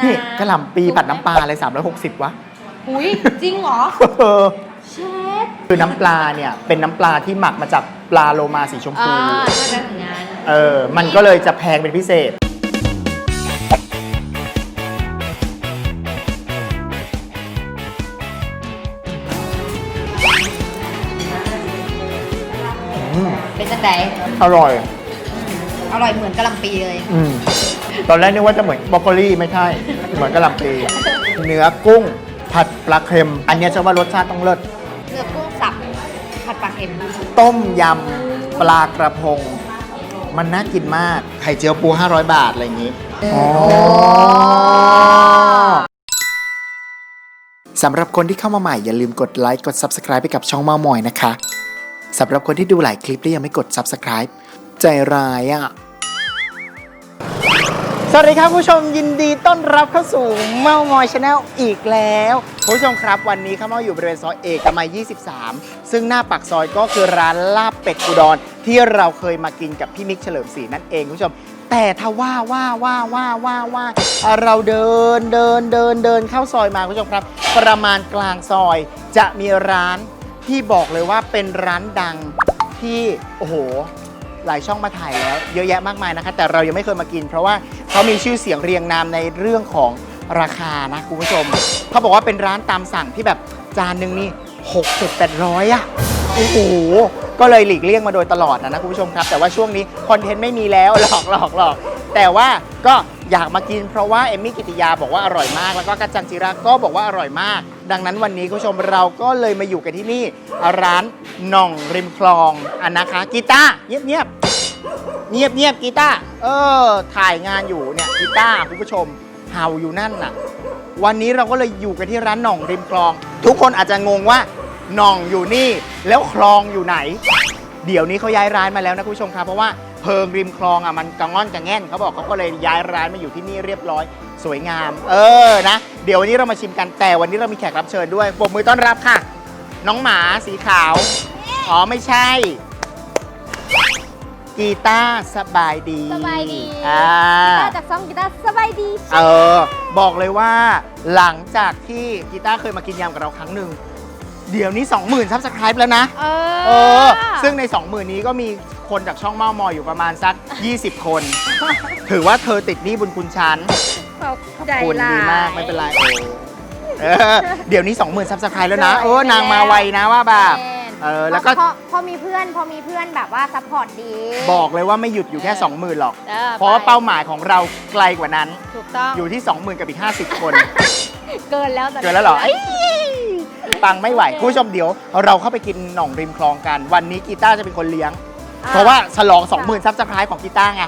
นี่กระหล่ำปีผัดน้ำปลาอะไร360 วะ อุ้ยจริงเหรอเออเชฟคือน้ำปลาเนี่ย เป็นน้ำปลาที่หมักมาจากปลาโลมาสีชมอ่าพูถ้าจะถึงงานเออ มันก็เลยจะแพงเป็นพิเศษ อืมเป็นจังไดอร่อย อร่อยเหมือนกะหล่ำปีเลย อืม ตอนแรกนึกว่าจะเหมือนบรอกโคลี่ไม่ใช่ เหมือนกระหล่ำปลีเนื้อกุ้งผัดปลาเค็ม อันเนี้ยจะว่ารสชาติต้องเลิศ เนื้อกุ้งสับผัดปลาเค็มต้มยำปลากระพง มันน่ากินมาก ไข่เจียวปู 500 บาท อะไรอย่างนี้สำหรับคนที่เข้ามาใหม่อย่าลืมกดไลค์กด Subscribe ไปกับช่องเมามอยนะคะ สำหรับคนที่ดูหลายคลิปแล้วยังไม่กด Subscribe ใจร้ายอะ สวัสดีครับผู้ชมยินดีต้อนรับเข้าสู่เมามอยชาแนลอีกแล้วผู้ชมครับวันนี้ข้าเมาอยู่บริเวณซอยเอกมัย 23 ซึ่งหน้าปากซอยก็คือร้านลาบเป็ดอุดรที่เราเคยมากินกับพี่มิกเฉลิมศรีนั่นเองคุณผู้ชม แต่ถ้าว่าว่าว่าว่าว่าว่าเราเดินเดินเดินเดินเข้าซอยมาคุณผู้ชมครับ ประมาณกลางซอยจะมีร้านที่บอกเลยว่าเป็นร้านดังที่โอ้โห หลายช่องมาถ่ายแล้ว เยอะแยะมากมายนะคะ แต่เรายังไม่เคยมากิน เพราะว่าเขามีชื่อเสียงเรียงนามในเรื่องของราคานะคุณผู้ชมเขาบอกว่าเป็นร้านตามสั่งที่แบบจานหนึ่งนี่หกสิบแปดร้อยอะโอ้โหก็เลยหลีกเลี่ยงมาโดยตลอดนะนะคุณผู้ชมครับ แต่ว่าช่วงนี้คอนเทนต์ไม่มีแล้วหลอกหลอกหลอกแต่ว่าก็อยากมากินเพราะว่าเอมมี่กิติยาบอกว่าอร่อยมาก แล้วก็กัจจันจิราก็บอกว่าอร่อยมาก ดังนั้นวันนี้คุณผู้ชมเราก็เลยมาอยู่กันที่นี่ร้านหน่องริมคลองอันนะคะกีตาร์เงียบๆเงียบเงียบกีตาร์เออ ถ่ายงานอยู่เนี่ยกีตาร์คุณผู้ชมเห่าอยู่นั่นน่ะ วันนี้เราก็เลยอยู่กันที่ร้านหน่องริมคลอง ทุกคนอาจจะงงว่าหน่องอยู่นี่แล้วคลองอยู่ไหน เดี๋ยวนี้เขาย้ายร้านมาแล้วนะคุณผู้ชมครับเพราะว่า เพิงริมคลองอะมันกระง่อนกระแง่นเขาบอกเขาก็เลยย้ายร้านมาอยู่ที่นี่เรียบร้อย สวยงาม เออนะเดี๋ยววันนี้เรามาชิมกันแต่วันนี้เรามีแขกรับเชิญด้วยปรบมือต้อนรับค่ะ น้องหมาสีขาวอ๋อไม่ใช่ กีตาร์สบายดีสบายดีอ่ากีตาร์จากซ่องกีตาร์สบายดีเออบอกเลยว่าหลังจากที่กีตาร์เคยมากินยำกับเราครั้งหนึ่ง เดี๋ยวนี้ 20,000ซับสไครป์แล้วนะ เออ เออ ซึ่งใน 20,000 นี้ก็มีคนจากช่องเมามอยอยู่ประมาณสัก 20 คน ถือว่าเธอติดหนี้บุญคุณฉันขอบใจคุณหลายดีมาก ไม่เป็นไรโอ้เออเดี๋ยวนี้ 20,000ซับสไครป์แล้วนะใช่เออ นางมาไวนะว่าแบบแม่นเออ แล้วก็พอพอมีเพื่อนพอมีเพื่อนแบบว่าซัพพอร์ตดี บอกเลยว่าไม่หยุดอยู่แค่ 20,000 หรอกออเพราะว่าเป้าหมายของเราไกลกว่านั้น ถูกต้อง อยู่ที่ 20,000 กับอีก 50 คน เกินแล้วตอเกินแล้วเหรอเอ้ย ปังไม่ไหวคุณผู้ชมเดี๋ยว เราเข้าไปกินหน่องริมคลองกัน วันนี้กีตาร์จะเป็นคนเลี้ยง เพราะว่าฉลอง 20,000ซับสไครป์ของกีตาร์ไง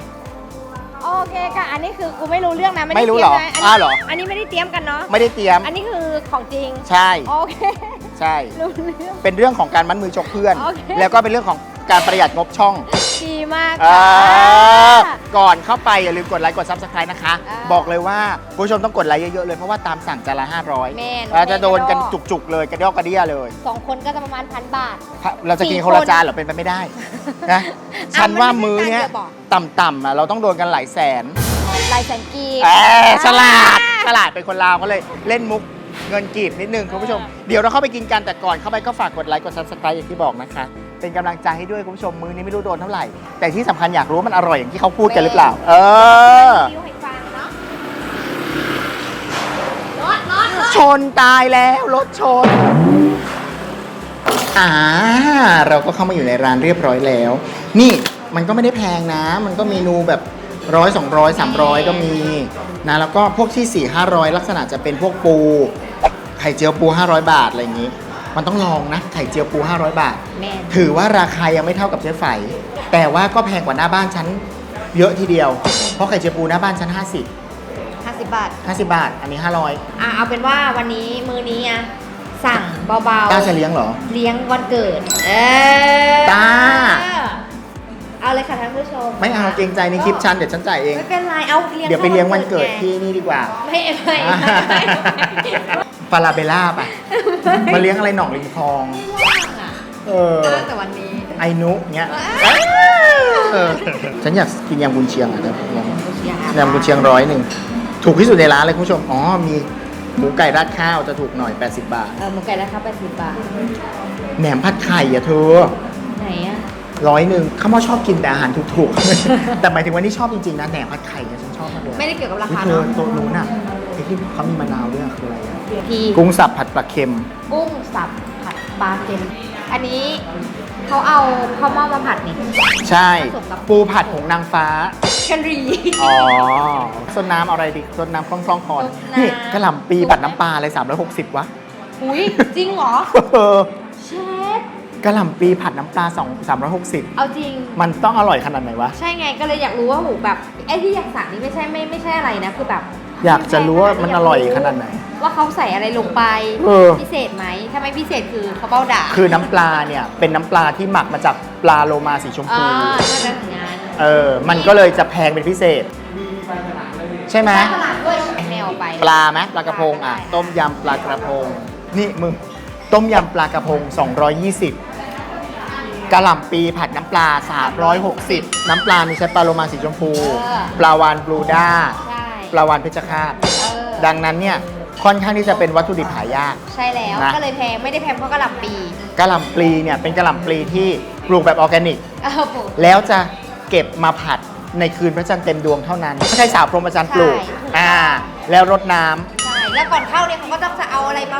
โอเคค่ะอันนี้คือกูไม่รู้เรื่องนะไม่รู้เหรอตยมนะอ้าวเหรอ อันนี้ไม่ได้เตรียมกันเนาะไม่ได้เตรียม อันนี้คือของจริง ใช่ โอเค ใช่ รู้เรื่อง เป็นเรื่องของการมัดมือชกเพื่อน โอเค แล้วก็เป็นเรื่องของการประหยัดงบช่องดี มากอ่าค่ะ ก่อนเข้าไปอย่าลืมกดไลค์กดซับสไครต์นะคะ อ่าบอกเลยว่าคุณผู้ชมต้องกดไลค์เยอะๆเลย เพราะว่าตามสั่งจานละ500แม่นเราจะโดนกันแม่นจุกๆเลยกระเดอกกระเดี้ยเลย สองคนก็จะประมาณพันบาท เราจะกินสี่คนละคนจานเหรอเป็นไปไม่ได้นะอะฉันว่ามันไม่ใช่มื้อเนี้ยจานเดียวบอก ต่ำๆอะเราต้องโดนกันหลายแสนลายแสนกีบ เออฉลาดฉลาดเป็นคนลาวก็เลยเล่นมุกเงินกีบนิดนึงคุณผู้ชม เดี๋ยวเราเข้าไปกินกันแต่ก่อนเข้าไปก็ฝากกดไลค์กดซับสไครต์อย่างที่บอกนะคะ เป็นกำลังใจให้ด้วยคุณผู้ชมมือนี้ไม่รู้โดนเท่าไหร่ แต่ที่สำคัญอยากรู้ว่ามันอร่อยอย่างที่เขาพูดกันหรือเปล่า เออคิวให้ฟังเนาะรถรถรถชนตายแล้วรถชน อ่า เราก็เข้ามาอยู่ในร้านเรียบร้อยแล้ว นี่มันก็ไม่ได้แพงนะ มันก็เมนูแบบร้อยสองร้อยสามร้อยก็มีนะแล้วก็พวกที่สี่ห้าร้อยลักษณะจะเป็นพวกปู ไข่เจียวปู 500 บาท อะไรอย่างนี้ มันต้องลองนะ ไข่เจียวปู 500 บาท แม่น ถือว่าราคายังไม่เท่ากับเจ๊ไฝแต่ว่าก็แพงกว่าหน้าบ้านฉันเยอะทีเดียว เพราะไข่เจียวปูหน้าบ้านฉัน 50 50 บาท 50 บาท อันนี้ 500อะเอาเป็นว่าวันนี้มือนี้อะสั่งเบาๆต้าจะเลี้ยงเหรอเลี้ยงวันเกิด เออจ้าเอาเลยค่ะท่านผู้ชมไม่เอาเกรงใจในคลิปฉันเดี๋ยวฉันจ่ายเอง ไม่เป็นไรเอาเลี้ยงเดี๋ยวไปเลี้ยงวันเกิดไงที่นี่ดีกว่า ไม่ไม่ไม่ไม่ไม่ ฟาลาเบลล่าป่ะ มาเลี้ยงอะไรหนองริมคลอง ว่างอะเออตั้งแต่วันนี้ ไอ้นุเงี้ยเออฉันอยากกินยำกุนเชียงอะนะยำกุนเชียงร้อยหนึ่ง ถูกที่สุดในร้านเลยคุณผู้ชม อ๋อ มีหมูไก่ราดข้าวจะถูกหน่อย 80 บาท เออหมูไก่ราคา80บาท แหนมผัดไข่อะเธอ ไหนอะ ร้อยหนึ่งข้าวหมอชอบกินแต่อาหารถูกๆ แต่หมายถึงว่านี่ชอบจริงๆนะแหนมผัดไข่เนี่ยฉันชอบมากเลยไม่ได้เกี่ยวกับราเฮ้ยคาเธอเนาะตัวนู้นน่ะ ไอ้ที่เขามีมะนาวด้วยอะคืออะไรอะพี่กุ้งสับผัดปลาเค็ม กุ้งสับผัดปลาเค็ม อันนี้เขาเอาข้าวเม่ามาผัดนี่ใช่ ผสมกับปูผัดผงนางฟ้า แคลอรี่อ๋อส้นน้ำอะไรดิส้นน้ำคล่องคล่องๆคอนส้นน้ำนี่กระหล่ำปีผัดน้ำปลาอะไร360วะอุ้ยจริงเหรอเออเชฟกระหล่ำปีผัดน้ำปลา2 360 เอาจริง มันต้องอร่อยขนาดไหนวะ ใช่ไงก็เลยอยากรู้ว่าหูแบบไอ้ที่อยากสั่งนี่ไม่ใช่ไม่ไม่ใช่อะไรนะ คือแบบ อยากจะรู้ว่ามันอร่อยขนาดไหน ว่าเขาใส่อะไรลงไปเออ พิเศษไหมถ้าไม่พิเศษคือเขาเบ้าด่าคือน้ำปลาเนี่ย เป็นน้ำปลาที่หมักมาจากปลาโลมาสีชมอ่าพูถ้าจะถึงงานเออ มันก็เลยจะแพงเป็นพิเศษ ใช่ไหมตลาดด้วยแนวไป ปลาไหมปลากระพงอะ ต้มยำปลากระพง นี่มึง ต้มยำปลากระพง 220กะหล่ำปีผัดน้ำปลา 360 น้ำปลานี่ใช้ปลาโลมาสีชมพูปลาวานบลูด้า ใช่ ปลาวานเพชรฆาตเออดังนั้นเนี่ยค่อนข้างที่จะเป็นวัตถุดิบหายาก ใช่แล้วนะ ก็เลยแพงไม่ได้แพงเพราะกระหล่ำปีกะหล่ำปลีเนี่ยเป็นกะหล่ำปลีที่ปลูกแบบออร์แกนิก เออปลูกแล้วจะเก็บมาผัดในคืนพระจันทร์เต็มดวงเท่านั้นไม่ใช่สาวพรหมจันทร์ปลูกใช่อ่าแล้วรดน้ำ ใช่แล้วก่อนเข้าเนี่ยเขาก็ต้องจะเอาอะไรมา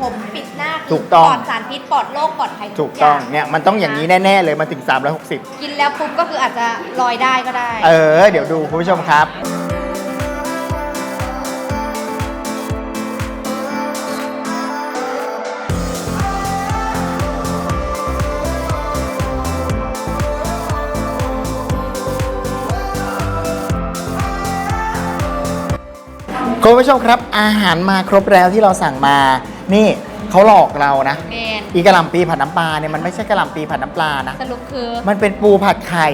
ผมปิดหน้าถูกต้อง ปลอดสารพิษปลอดโรคปลอดภัยถูกต้องาเนี่ยมันต้องอย่างนี้แน่ ๆ เลยมาถึง 360 กินแล้วปุ๊บก็คืออาจจะลอยได้ก็ได้ เออ เดี๋ยวดูคุณผู้ชมครับ คุณผู้ชมครับ อาหารมาครบแล้วที่เราสั่งมา นี่เขาหลอกเรานะ แมนอีกระหล่ำปีผัดน้ำปลาเนี่ยมันไม่ใช่กระหล่ำปีผัดน้ำปลานะ สรุปคือมันเป็นปูผัดไข่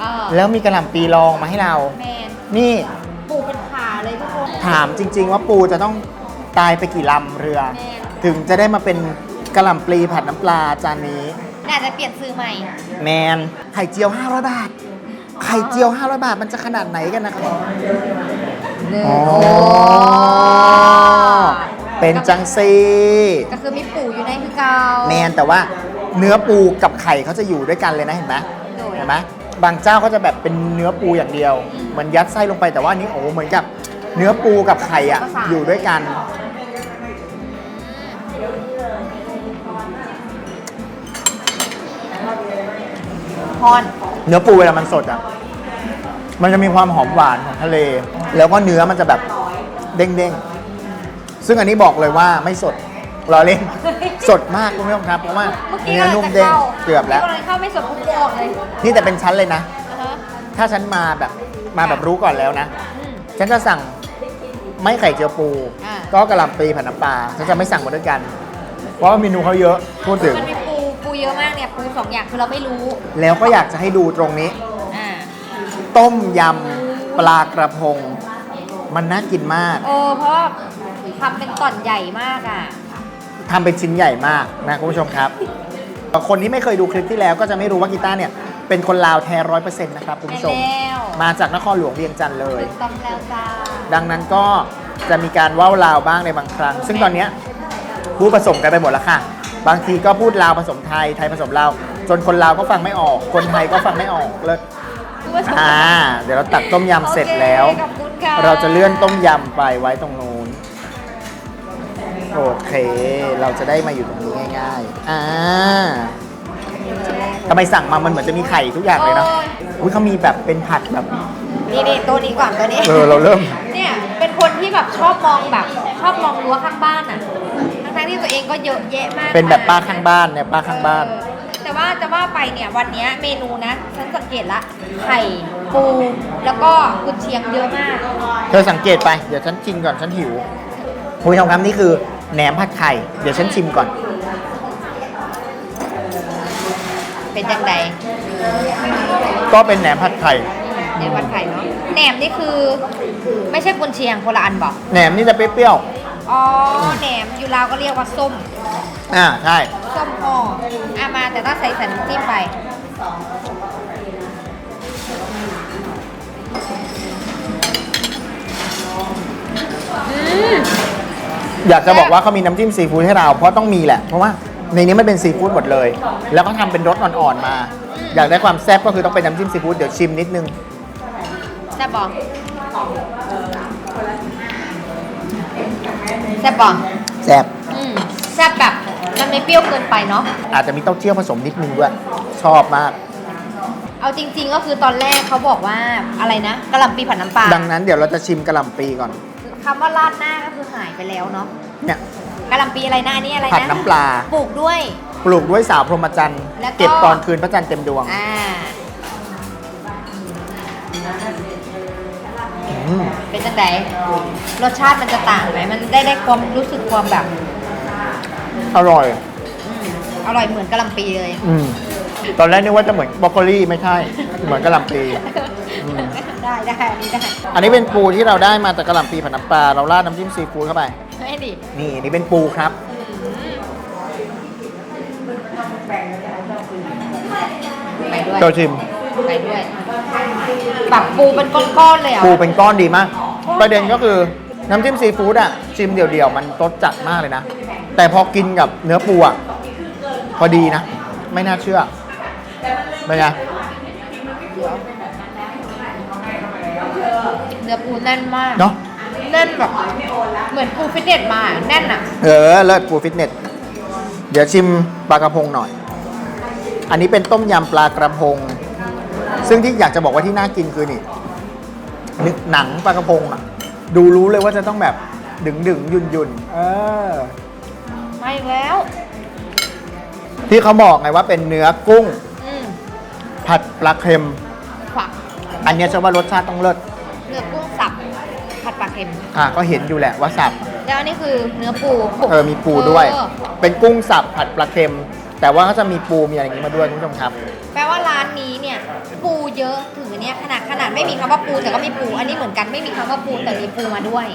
เออแล้วมีกระหล่ำปีรองมาให้เรา แมนนี่ปลูกเป็นขาเลยทุกคนถามจริง ๆ ว่าปูจะต้องตายไปกี่ลำเรือ แม่นถึงจะได้มาเป็นกระหล่ำปลีผัดน้ำปลาจานนี้ น่าจะเปลี่ยนซื้อใหม่ แมนไข่เจียว500บาท ไข่เจียว500บาทมันจะขนาดไหนกันนะครับ อ๋อ เป็นจังซีก็คือมีปู่อยู่ในคือเก่าแมนแต่ว่าเนื้อปูกับไข่เขาจะอยู่ด้วยกันเลยนะเห็นไหมโดย เห็นไหมบางเจ้าก็จะแบบเป็นเนื้อปูอย่างเดียวเหมือนยัดไส้ลงไปแต่ว่าอันนี้โอ้เหมือนกับเนื้อปูกับไข่อะอยู่ด้วยกันพอนเนื้อปูเวลามันสดอะ มันจะมีความหอมหวานของทะเล แล้วก็เนื้อมันจะแบบเด้งๆ ซึ่งอันนี้บอกเลยว่าไม่สดรอเล่น สดมากคุณผู้ชมครับเพราะว่าเมื่อกี้เนื้อเรานุ่มจะเด้งเข้าเกือบแล้วกำลังเข้าไม่สดปุ๊บออกเลยนี่แต่เป็นชั้นเลยนะอ่าฮะถ้าฉันมาแบบมาแบบรู้ก่อนแล้วนะอืมฉันจะสั่งไม่ไข่เจียวปูอ่าก็กระหล่ำปลีผัดน้ำปลาฉันจะไม่สั่งมาด้วยกัน เพราะว่าเมนูเขาเยอะพูดถึงมันมีปูปูเยอะมากเนี่ยปูสองอย่างคือเราไม่รู้ แล้วก็อยากจะให้ดูตรงนี้อ่า ต้มยำปลากระพง มันน่ากินมาก เออเพราะว่าทำเป็นต่อนใหญ่มากอะ ทำเป็นชิ้นใหญ่มากนะคุณผู้ชมครับ คนที่ไม่เคยดูคลิปที่แล้วก็จะไม่รู้ว่ากีตาร์เนี่ย เป็นคนลาวแท้ร้อยเปอร์เซ็นต์นะครับคุณผู้ชมใช่แล้ว มาจากนครหลวงเวียงจันทร์เลย ถูกต้องแล้วจ้าดังนั้นก็จะมีการว่าวลาวบ้างในบางครั้ง ซึ่งตอนเนี้ยพูดผสมกันไปหมดแล้วค่ะ บางทีก็พูดลาวผสมไทย ไทยผสมลาว จนคนลาวก็ฟังไม่ออก คนไทยก็ฟังไม่ออกเลย คุณผู้ชมอ่า เดี๋ยวเราตักต้มยำเสร็จแล้ว โอเคขอบคุณค่ะเราจะเลื่อนต้มยำไปไว้ตรงนู้น โอเค เราจะได้มาอยู่ตรงนี้ง่ายๆ อ่าทำไมสั่งมามันเหมือนจะมีไข่ทุกอย่างเลยเนาะอุ้ยเขามีแบบเป็นผัดแบบ นี่นี่ตัวนี้ก่อนตัวนี้ เออ เราเริ่ม เนี่ยเป็นคนที่แบบชอบมองแบบชอบมองรั้วข้างบ้านอะ ทั้งๆที่ตัวเองก็เยอะแยะมากเป็นแบบป้าข้างบ้านเนี่ยป้าข้างบ้าน เออแต่ ว่าจะว่าไปเนี่ยวันเนี้ยเมนูนะฉันสังเกตละไข่ปูแล้วก็กุนเชียงเยอะมาก เธอสังเกตไป เดี๋ยวฉันชิมก่อนฉันหิวคุณผู้ชมครับนี่คือแหนมผัดไข่ เดี๋ยวฉันชิมก่อน เป็นยังไงก็เป็นแหนมผัดไข่ แหนมผัดไข่เนาะแหนมนี่คือไม่ใช่กุนเชียงคนละอันบอกแหนมนี่จะเปรี้ยวอ๋อแหนมอยู่ลาวก็เรียกว่าส้มๆ อ่าใช่ ส้มห่ออามาแต่ต้องใส่สันำจิ้มไปออยากจะบอกว่าเขามีน้ำจิ้มซีฟู้ดให้เรา เพราะต้องมีแหละ เพราะว่าในนี้มันเป็นซีฟู้ดหมดเลย แล้วก็ทำเป็นรสอ่อนๆมา อยากได้ความแซ่บก็คือต้องเป็นน้ำจิ้มซีฟู้ดเดี๋ยวชิมนิดนึง แซ่บบอกแซ่บบอกแซ่บ อืมแซ่บแบบ มันไม่เปรี้ยวเกินไปเนาะ อาจจะมีเต้าเจี้ยวผสมนิดนึงด้วย ชอบมาก เอาจริง ๆ ก็คือตอนแรกเขาบอกว่าอะไรนะกะหล่ำปีผัดน้ำปลาดังนั้นเดี๋ยวเราจะชิมกะหล่ำปีก่อนคำว่าราดหน้าก็คือหายไปแล้วเนาะเนี่ยกะหล่ำปีอะไรนะอันนี้อะไรนะผัดน้ำปลาปลูกด้วย ปลูกด้วยสาวพรหมจันทรย์แล้วก็เก็บตอนคืนพระจันทร์เต็มดวงอ่าอืมเป็นจังไดรสชาติมันจะต่างไหมมันได้ได้ความรู้สึกความแบบ อร่อย อร่อยเหมือนกะหล่ำปีเลย อืมตอนแรกนึกว่าจะเหมือนบรอกโคลี่ไม่ใช่ เหมือนกะหล่ำปีอืมได้ได้อันนี้ได้อันนี้เป็นปูที่เราได้มาจากกะหล่ำปีผัดน้ำปลาเราราดน้ำจิ้มซีฟู้ดเข้าไป ไม่ดินี่อันนี่เป็นปูครับ ไปด้วยเราชิม ไปด้วยแบบปูเป็นก้อนๆเลยเหรอะปูเป็นก้อนดีมาก ประเด็นก็คือ น้ำจิ้มซีฟู้ดอะชิมเดี่ยวๆ มันรสจัดมากเลยนะ แต่พอกินกับเนื้อปูอะพอดีนะ ไม่น่าเชื่อเป็นไงเนื้อปูแน่นมากเนาะแน่นแบบเหมือนปูฟิตเนสมาแน่นอะ เออเลิศปูฟิตเนส เดี๋ยวชิมปลากระพงหน่อย อันนี้เป็นต้มยำปลากระพง ซึ่งที่อยากจะบอกว่าที่น่ากินคือนี่นึกหนังปลากระพงอะ ดูรู้เลยว่าจะต้องแบบดึงดึงๆยุนยุนๆเออ มาอีกแล้ว ที่เขาบอกไงว่าเป็นเนื้อกุ้ง อืมผัดปลาเค็มฝักอันเนี้ยฉันว่ารสชาติต้องเลิศเนื้อกุ้งสับผัดปลาเค็ม อะก็เห็นอยู่แหละว่าสับแล้วอันนี้คือเนื้อปูเออมีปูด้วย เออเป็นกุ้งสับผัดปลาเค็ม แต่ว่าเขาจะมีปูมีอะไรอย่างนี้มาด้วยคุณผู้ชมครับ แปลว่าร้านนี้เนี่ยปู เยอะถึงอันเนี้ยขนาดขนาดไม่มีคำว่าปูแต่ก็มีปู อันนี้เหมือนกันไม่มีคำว่าปูแต่มีปูมาด้วย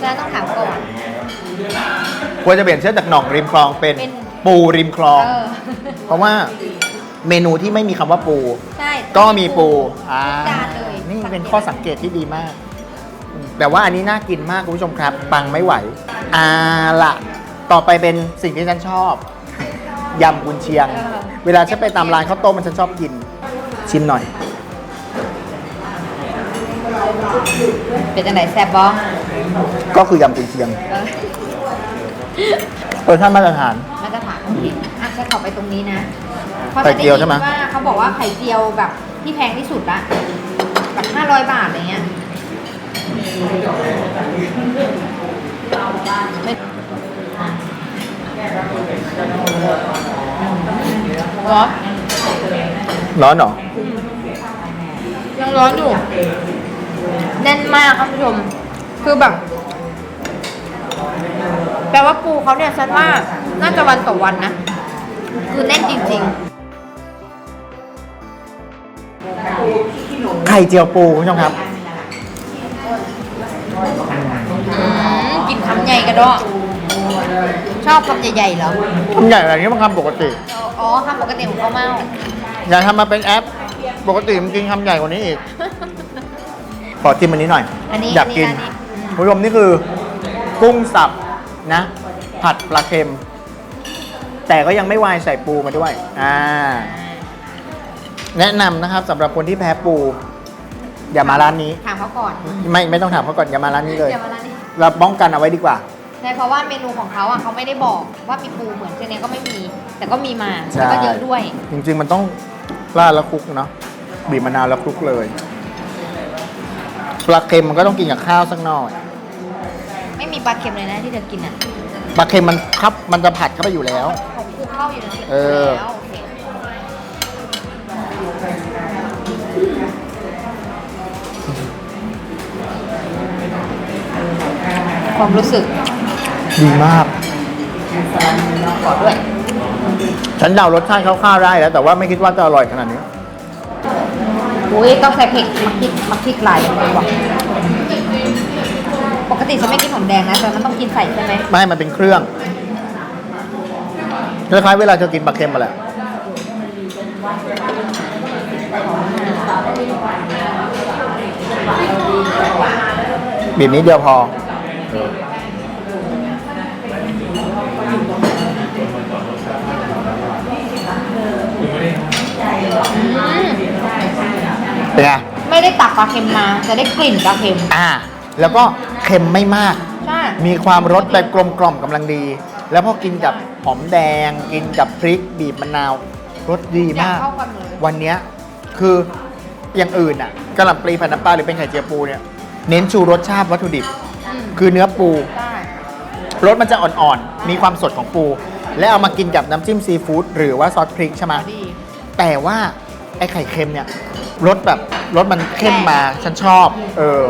ฉะนั้นต้องถามก่อนควรจะเปลี่ยนชื่อจากหน่องริมคลองเป็นเป็นปูริมคลองเออเพราะว่าเมนูที่ไม่มีคำว่าปูใช่ก็มีปูอ่าทุกจานเลยนี่เป็นข้อสังเกตที่ดีมากอืมแต่ว่าอันนี้น่ากินมากคุณผู้ชมครับปังไม่ไหวอ่าละต่อไปเป็นสิ่งที่ฉันชอบยำกุนเชียง เวลาฉันไปตามร้านข้าวต้มมันฉันชอบกิน ชิมหน่อย เป็นจังไหนแซ่บบ้องก็คือยำกุนเชียงเออรสชาติมาตรฐาน มาตรฐานโอเคอะฉันขอไปตรงนี้นะพราะไข่เจียวใช่ไหมฉันด้นว่าเขาบอกว่าไข่เจียวแบบที่แพงที่สุดละแบบ500บาทอะไรเงี้ยไม่ร้อนร้อนเหรอยังร้อนอยู่ แน่นมากครับผู้ชม คือแบบ แปลว่าปูเขาเนี่ยฉันว่าน่าจะวันต่อวันนะ คือแน่นจริงไข่เจียวปูคุณผู้ชมครับๆอืมกินคำใหญ่กระดอกชอบคำใหญ่ๆเหรอ คำใหญ่แบบนี้มันคำปกติ อ๋อคำปกติของเขาวเมาอย่าทำมาเป็นแอป ปกติมันกินคำใหญ่กว่านี้อีก ขอชิมอันนี้หน่อยอันนี้อยากกินอันนี้ คุณผู้ชมนี่คือกุ้งสับนะ ผัดปลาเค็ม แต่ก็ยังไม่วายใส่ปูมาด้วย อ่า แนะนำนะครับสำหรับคนที่แพ้ปู อย่ามาร้านนี้ ถามเขาก่อนไม่ไม่ต้องถามเขาก่อนอย่ามาร้านนี้เลยเดี๋ยวมาร้านนี้เราป้องกันเอาไว้ดีกว่า ใช่เพราะว่าเมนูของเขาอะเขาไม่ได้บอกว่ามีปูเหมือนเจเนี้ยก็ไม่มี แต่ก็มีมาใช่ แล้วก็เยอะด้วย จริงๆมันต้องราดแล้วคลุกเนาะบีบมะนาวแล้วคลุกเลย ปลาเค็มมันก็ต้องกินกับข้าวสักหน่อยไม่มีปลาเค็มเลยนะที่เธอกินอะปลาเค็มมันครับมันจะผัดเข้าไปอยู่แล้ว ของปูเข้าอยู่ในนี้เออ แล้วโอเคความรู้สึกดีมาก ขอด้วย ฉันเดารสชาติคร่าวๆได้แล้ว แต่ว่าไม่คิดว่าจะอร่อยขนาดนี้ อุ้ยต้องใส่เผ็ดมักพริกมักพริกลายอย่างนี้บอกปกติฉันไม่กินหอมแดงนะแต่มันต้องกินใส่ใช่ไหมไม่มันเป็นเครื่องคล้ายๆเวลาเธอกินปลาเค็มมาแหละบีบนิดเดียวพอ เป็นไง ไม่ได้ตักปลาเค็มมาจะได้กลิ่นปลาเค็มอ่า แล้วก็เค็มไม่มาก ใช่ มีความรสแบบกลมกล่อมกำลังดี แล้วพอกินกับหอมแดง กินกับพริกบีบมะนาวรสดีอยากมากเข้ากันเลย วันเนี้ยคืออย่างอื่นอะกะหล่ำปลีผัดน้ำปลาหรือเป็นไข่เจียวปูเนี่ยเน้นชูรสชาติวัตถุดิบ อืมคือเนื้อปู ได้ รสมันจะอ่อนๆ มีความสดของปู และเอามากินกับน้ำจิ้มซีฟู้ดหรือว่าซอสพริกใช่ไหม ดี แต่ว่าไอ้ไข่เค็มเนี่ย รสแบบรสมันเข้มมาฉันชอบ เออ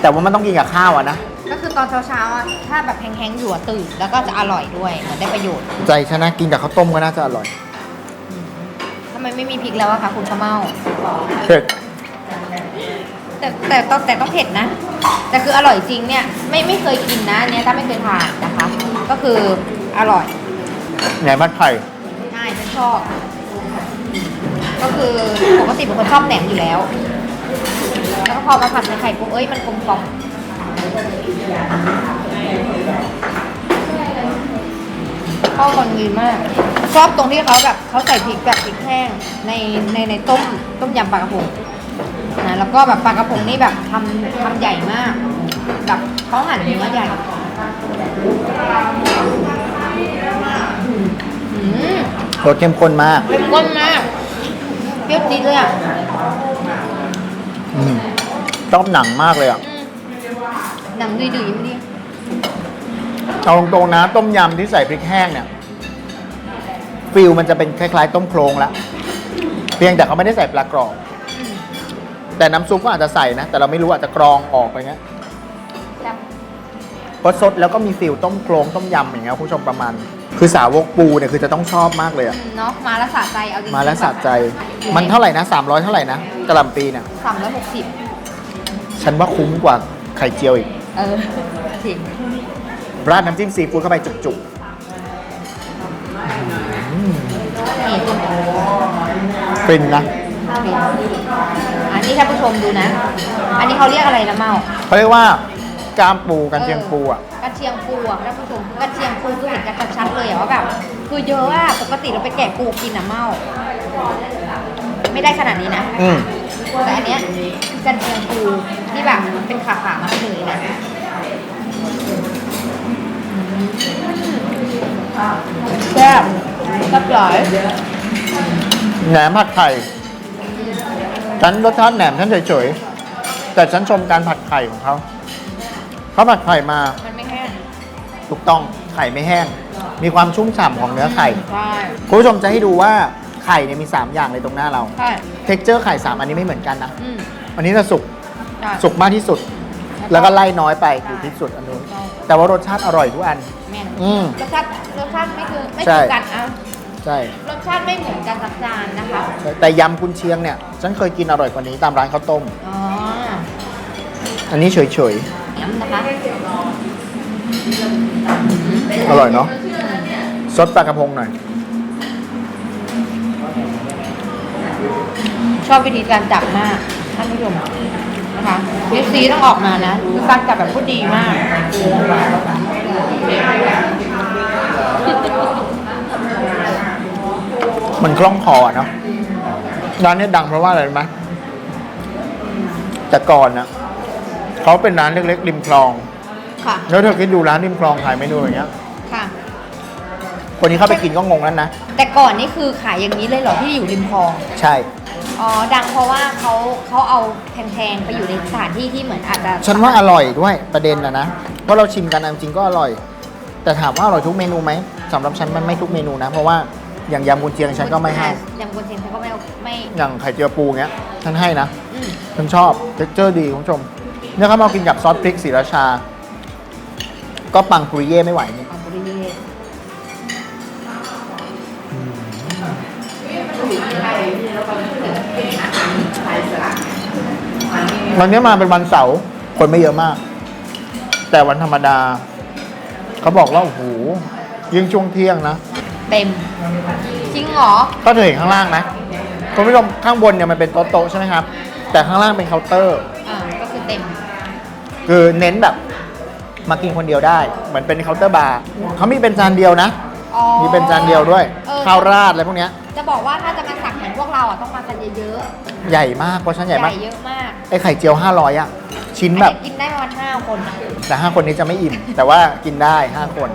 แต่ว่ามันต้องกินกับข้าวอะนะ ก็คือตอนเช้าๆอะถ้าแบบแห้งๆอยู่อะตื่นแล้วก็จะอร่อยด้วยเหมือนได้ประโยชน์ใจฉันนะกินกับข้าวต้มก็น่าจะอร่อยทำไมไม่มีพริกแล้วอะคะคุณข้าวเม่าเผ็ดแต่แต่ต้องแต่ต้องเผ็ดนะ แต่คืออร่อยจริงเนี่ยไม่ไม่เคยกินนะอันเนี้ยถ้าไม่เคยทานนะคะ ก็คืออร่อย ไหนมัดไข่ง่ายฉันชอบ ก็คือปกติเป็นคนชอบแหนมอยู่แล้ว แล้วก็พอมาผัดในไข่ปุ๊บเอ้ยมันกลมกล่อมเข้ากันดีมาก ชอบตรงที่เขาแบบเขาใส่พริกแบบพริกแห้งในในในต้มต้มยำปลากระพงนะแล้วก็แบบปลากระพงนี่แบบทำทำใหญ่มาก แบบเขาหั่นเนื้อใหญ่อืมรสเข้มข้นมากเข้มข้นมากเป รี้ยวจี๊ดเลยอะอืมชอบหนังมากเลยอะอืมหนังดุยๆไม่ดีเอาตรงๆนะต้มยำที่ใส่พริกแห้งเนี่ยฟิลมันจะเป็นคล้ายๆ ต้มโครงละเพียงแต่เขาไม่ได้ใส่ปลากรอบอืมแต่น้ำซุปก็อาจจะใส่นะ แต่เราไม่รู้อาจจะกรองออกไปเงี้ยแซ่บเพราะสดแล้วก็มีฟิลต้มโครงต้มยำอย่างเงี้ยคุณผู้ชมประมาณ คือสาวกปูเนี่ยคือจะต้องชอบมากเลยอะอืมเนาะมาแล้วสะใจเอาจริงๆมาแล้วสะใจ มันเท่าไหร่นะ 300 เท่าไหร่นะกะหล่ำปีเนี่ยสามร้อยหกสิบฉันว่าคุ้มกว่าไข่เจียวอีก เออจริงราดน้ำจิ้มซีฟู้ดเข้าไปจุกนี่คุณๆฟินนะอันนี้ท่านผู้ชมดูนะ อันนี้เขาเรียกอะไรนะเมา เขาเรียกว่า กามปูกันเชียงปูอะกระเชียงปูอะท่านผู้ชมกระเชียงปูคือเห็นกันชัดๆเลยอะว่าแบบคือเยอะอะปกติเราไปแกะปูกินอะเมา ไม่ได้ขนาดนี้นะอืมแต่อันเนี้ยกันเชียงปูที่แบบเป็นขาขาๆมาให้เลยนะแซ่บแซ่บหลายแหนมผัดไข่ฉันรสชาติแหนมฉันเฉยๆแต่ฉันชมการผัดไข่ของเขาเขาผัดไข่มามันไม่แห้งถูกต้องไข่ไม่แห้ง มีความชุ่มฉ่ำของเนื้อไข่ ใช่คุณผู้ชมจะให้ดูว่าไข่เนี่ยมี 3 อย่างเลยตรงหน้าเรา ใช่เท็กเจอร์ไข่ 3 อันนี้ไม่เหมือนกันนะ อืมอันนี้จะสุก ใช่ สุกมากที่สุด แล้วก็ไล่น้อยไปอยู่ที่สุดอันนู้น แต่ว่ารสชาติอร่อยทุกอัน แม่นอืม รสชาติรสชาติไม่คือไม่ใช่เหมือนกันอะใช่ รสชาติไม่เหมือนกันสักจานนะคะแต่ยำกุนเชียงเนี่ย ฉันเคยกินอร่อยกว่านี้ตามร้านข้าวต้ม อ๋ออันนี้เฉย ย้ำนะคะๆอร่อยเนาะซดปลากระพงหน่อย ชอบวิธีการจับมากท่านผู้ชมนะคะเนสซีต้องออกมานะคือการจับแบบพูดดีมากมันคล่องคออะเนาะร้านนี้ดังเพราะว่าอะไรรู้ไหมแต่ก่อนนะ เขาเป็นร้านเล็กๆริมคลอง ค่ะ แล้วเธอคิดดูร้านริมคลองขายเมนูอย่างเงี้ย ค่ะ คนนี้เข้าไปกินก็งงแล้วนะ แต่ก่อนนี่คือขายอย่างนี้เลยเหรอที่อยู่ริมคลอง ใช่ อ๋อ ดังเพราะว่าเขาเขาเอาแพงๆไปอยู่ในสถานที่ที่เหมือนอาจจะฉันว่าอร่อยด้วยประเด็นนะนะ เพราะเราชิมกันเอาจริงก็อร่อย แต่ถามว่าอร่อยทุกเมนูไหมสำหรับฉันมันไม่ทุกเมนูนะ เพราะว่าอย่างยำกุนเชียงฉันก็ไม่ให้อย่างบนเชียงฉันก็ไม่ไม่อย่างไข่เจียวปูเงี้ยฉันให้นะ อืมฉันชอบเท็กเจอร์ดีคุณผู้ชม เนี่ยเขามากินกับซอสพริกสีราชา ก็ปังปุริเย่ไม่ไหวนี่ของบุรีวันนี้มาเป็นวันเสาร์คนไม่เยอะมาก แต่วันธรรมดา เขาบอกว่าโอ้โหยิ่งช่วงเที่ยงนะ เต็ม จริงเหรอถ้าเธอเห็นข้างล่างนะคุณผู้ชมข้างบนเนี่ยมันเป็นโต๊ะๆใช่ไหมครับ แต่ข้างล่างเป็นเคาน์เตอร์ อ่า ก็คือเต็ม คือเน้นแบบมากินคนเดียวได้ เหมือนเป็นเคาน์เตอร์บาร์เขามีเป็นจานเดียวนะ อ๋อมีเป็นจานเดียวด้วยเออข้าวราดอะไรพวกเนี้ยจะบอกว่าถ้าจะมาสั่งเหมือนพวกเราอะต้องมากันเยอะใหญ่มากเพราะฉันๆใหญ่มาก เยอะมากไอไข่เจียว 500อะ ชิ้นแบบอันนี้กินได้ประมาณห้าคนอะแต่ 5 คนนี้จะไม่อิ่ม แต่ว่ากินได้ 5 คน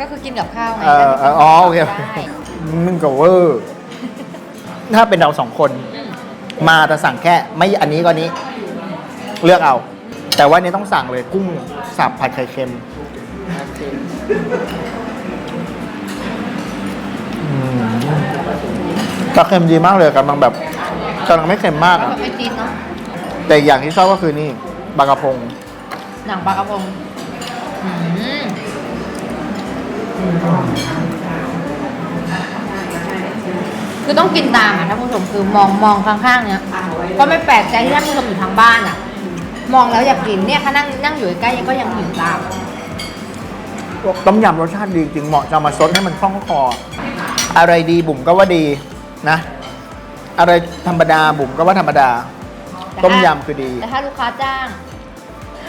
ก็คือกินกับข้าวไงเออเอออ๋อโอเคได้มึงกับเวอร์ถ้าเป็นเราสองคน มาแต่สั่งแค่ ไม่อันนี้ก็อันนี้ เลือกเอา แต่ว่านี้ต้องสั่งเลยกุ้งสับผัดไข่เค็มอืมแต่เค็มดีมากเลยกำลังแบบกำลังไม่เค็มมากก็อะแบบไม่จีนเนาะแต่อย่างที่ชอบก็คือนี่บางกะพง หนังปลากระพงอืมคือต้องกินตามอะท่านผู้ชมคือมองมองข้างๆ เนี้ยก็ไม่แปลกใจที่ท่านผู้ชมอยู่ทางบ้านอะ มองแล้วอยากกินเนี่ยถ้านั่งนั่งอยู่ใกล้ๆก็ยังหิวตามต้มยำรสชาติดีจริงเหมาะจะเอามาซดให้มันคล่องคอ อะไรดีบุ๋มก็ว่าดีนะ อะไรธรรมดาบุ๋มก็ว่าธรรมดา ต้มยำคือดี แต่ถ้าลูกค้าจ้าง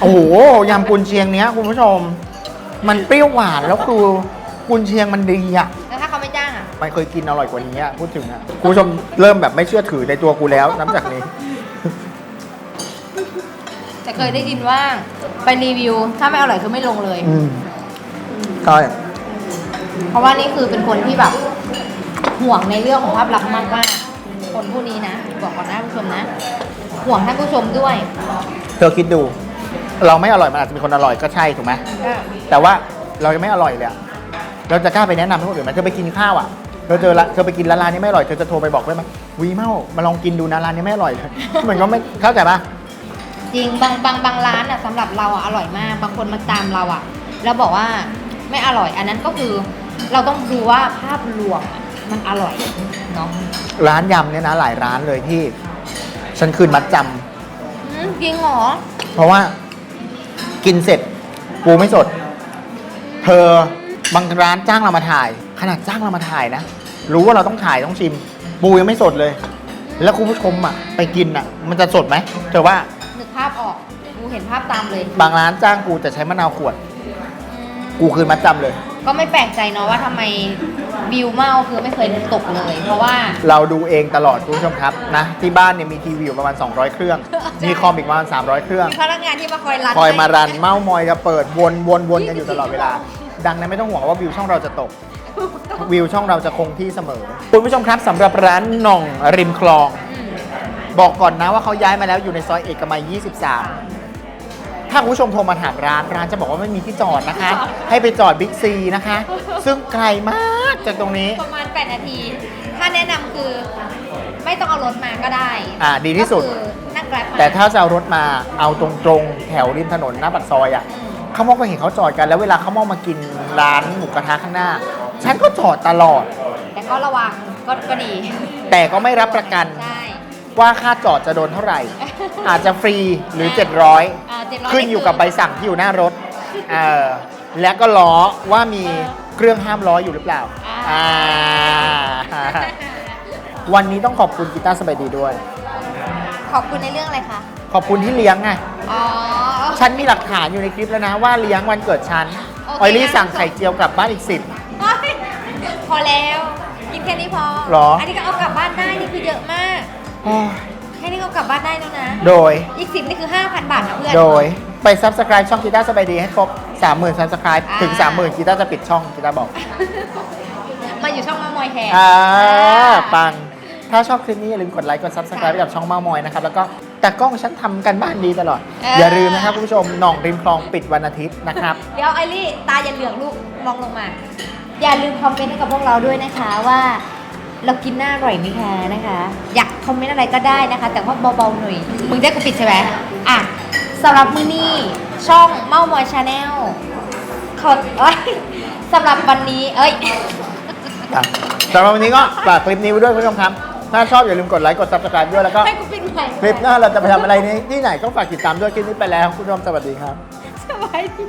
โอ้โหยำกุนเชียงเนี้ยคุณผู้ชม มันเปรี้ยวหวานแล้วคือกุนเชียงมันดีอะแล้วถ้าเขาไม่จ้างอะ มันเคยกินอร่อยกว่านี้อะพูดถึงอะคุณผู้ชมเริ่มแบบไม่เชื่อถือในตัวกูแล้วนับจากนี้แต่ เคยได้ยินว่าไปรีวิว ถ้าไม่อร่อยคือไม่ลงเลย อืมใช่เพราะว่านี่คือเป็นคนที่แบบห่วงในเรื่องของภาพลักษณ์มากมากๆคนผู้นี้นะบอกก่อนนะท่านผู้ชมนะ ห่วงท่านผู้ชมด้วยเธอคิดดู เราไม่อร่อยมันอาจจะมีคนอร่อยก็ใช่ถูกไหมแต่ว่าเรายังไม่อร่อยเลยอะเราจะกล้าไปแนะนำให้คนอื่นไหมเธอไปกินข้าวอะเธอเจอละเธอไปกินร้านนี้ไม่อร่อยเธอจะโทรไปบอกได้ไหมวีเมามาลองกินดูนะร้านนี้ไม่อร่อยเลยมันก็ไม่เข้าใจปะ จริงบางบางบางร้านอะสำหรับเราอะอร่อยมาก บางคนมาตามเราอะ แล้วบอกว่าไม่อร่อยอันนั้นก็คือ เราต้องดูว่าภาพรวมอะมันอร่อยเนาะร้านยำเนี่ยนะหลายร้านเลยที่ ฉันคืนมัดจำอืมจริงเหรอเพราะว่า กินเสร็จปูไม่สด เธอบางร้านจ้างเรามาถ่าย ขนาดจ้างเรามาถ่ายนะ รู้ว่าเราต้องถ่ายต้องชิมปูยังไม่สดเลย แล้วคุณผู้ชมอะ ไปกินอะ มันจะสดไหมเธอว่านึก ภาพออกกูเห็นภาพตามเลย บางร้านจ้างกูจะใช้มะนาวขวดอืมกูคืนมัดจำเลย ก็ไม่แปลกใจเนาะว่าทำไมวิวเมาคือไม่เคยตกเลย เพราะว่า เราดูเองตลอดคุณผู้ชมครับนะที่บ้านเนี่ยมีทีวีอยู่ประมาณ 200 เครื่อง มีคอมอีกประมาณ 300 เครื่อง มีพนักงานที่มาคอยรันคอยมารันให้เมาส์มอยจะเปิดวนวนวนกันอยู่ตลอดเวลา ดังนั้นไม่ต้องห่วงว่าวิวช่องเราจะตก วิวช่องเราจะคงที่เสมอ คุณผู้ชมครับสำหรับร้านหน่องริมคลองอืม บอกก่อนนะว่าเขาย้ายมาแล้วอยู่ในซอยเอกมัย 23 ถ้าคุณผู้ชมโทรมาถามร้าน ร้านจะบอกว่าไม่มีที่จอดนะคะ ให้ไปจอดบิ๊กซีนะคะ ซึ่งไกลมากจากตรงนี้ ประมาณ 8 นาที ถ้าแนะนำคือไม่ต้องเอารถมาก็ได้อ่าดีที่สุด ก็คือนั่งแกร็บมาแต่ถ้าจะเอารถมาเอาตรงๆ แถวริมถนนหน้าปากซอยอะอืมเขามองก็เห็นเขาจอดกันแล้วเวลาเขามองมากินร้านหมูกระทะข้างหน้า ฉันก็จอดตลอด แต่ก็ระวังก็ก็ดี แต่ก็ไม่รับประกัน ใช่ ว่าค่าจอดจะโดนเท่าไหร่ อาจจะฟรีหรืออ่า700 700ขึ้นอยู่กับใบสั่งที่อยู่หน้ารถเออและก็ล้อว่ามีเครื่องห้ามล้ออยู่หรือเปล่าอ่า อ่า วันนี้ต้องขอบคุณกีตาร์สบายดีด้วย ขอบคุณในเรื่องอะไรคะ ขอบคุณที่เลี้ยงไง อ๋อ ฉันมีหลักฐานอยู่ในคลิปแล้วนะว่าเลี้ยงวันเกิดฉัน โอเคออยลี่สั่งไข่เจียวกลับบ้านอีกสิบ เฮ้ยพอแล้ว กินแค่นี้พอ หรออันนี้ก็เอากลับบ้านได้ นี่คือเยอะมาก แค่นี้ก็เอากลับบ้านได้แล้วนะ โดย อีกสิบนี่คือ 5,000 บาทนะเพื่อน โดยไป subscribe ช่องกีตาร์สบายดีให้ครบ 30,000 subscribe ถึงอ่า30,000กีตาร์จะปิดช่องกีตาร์บอก มาอยู่ช่องมามอยแทนอ่า ปัง ถ้าชอบคลิปนี้อย่าลืมกดไลค์กด subscribe ให้กับช่องเมามอยนะครับ แล้วก็แต่กล้องฉันทำกันบ้านดีตลอดเออออย่าลืมนะครับคุณผู้ชมหน่องริมคลองปิดวันอาทิตย์นะครับ เดี๋ยวไอรี่ตาอย่าเหลืองลูกมองลงมา อย่าลืมคอมเมนต์ให้กับพวกเราด้วยนะคะว่า เรากินหน้าอร่อยไหมคะนะคะ อยากคอมเมนต์อะไรก็ได้นะคะ แต่ว่าเบาๆหน่อย มึงได้กูปิดใช่ไหมอะสำหรับมือนี้ช่องเมามอยชาแนลขอเอ้ยสำหรับวันนี้เอ้ย อะสำหรับวันนี้ก็ฝากคลิปนี้ไว้ด้วยคุณผู้ชมครับ ถ้าชอบอย่าลืมกดไลค์กด subscribe ด้วยแล้วก็ ให้กูปิดใหม่คลิปหน้าเราจะไปทำอะไรในที่ไหนก็ฝากติดตามด้วยคลิปนี้ไปแล้วคุณผู้ชมสวัสดีครับ สบายดี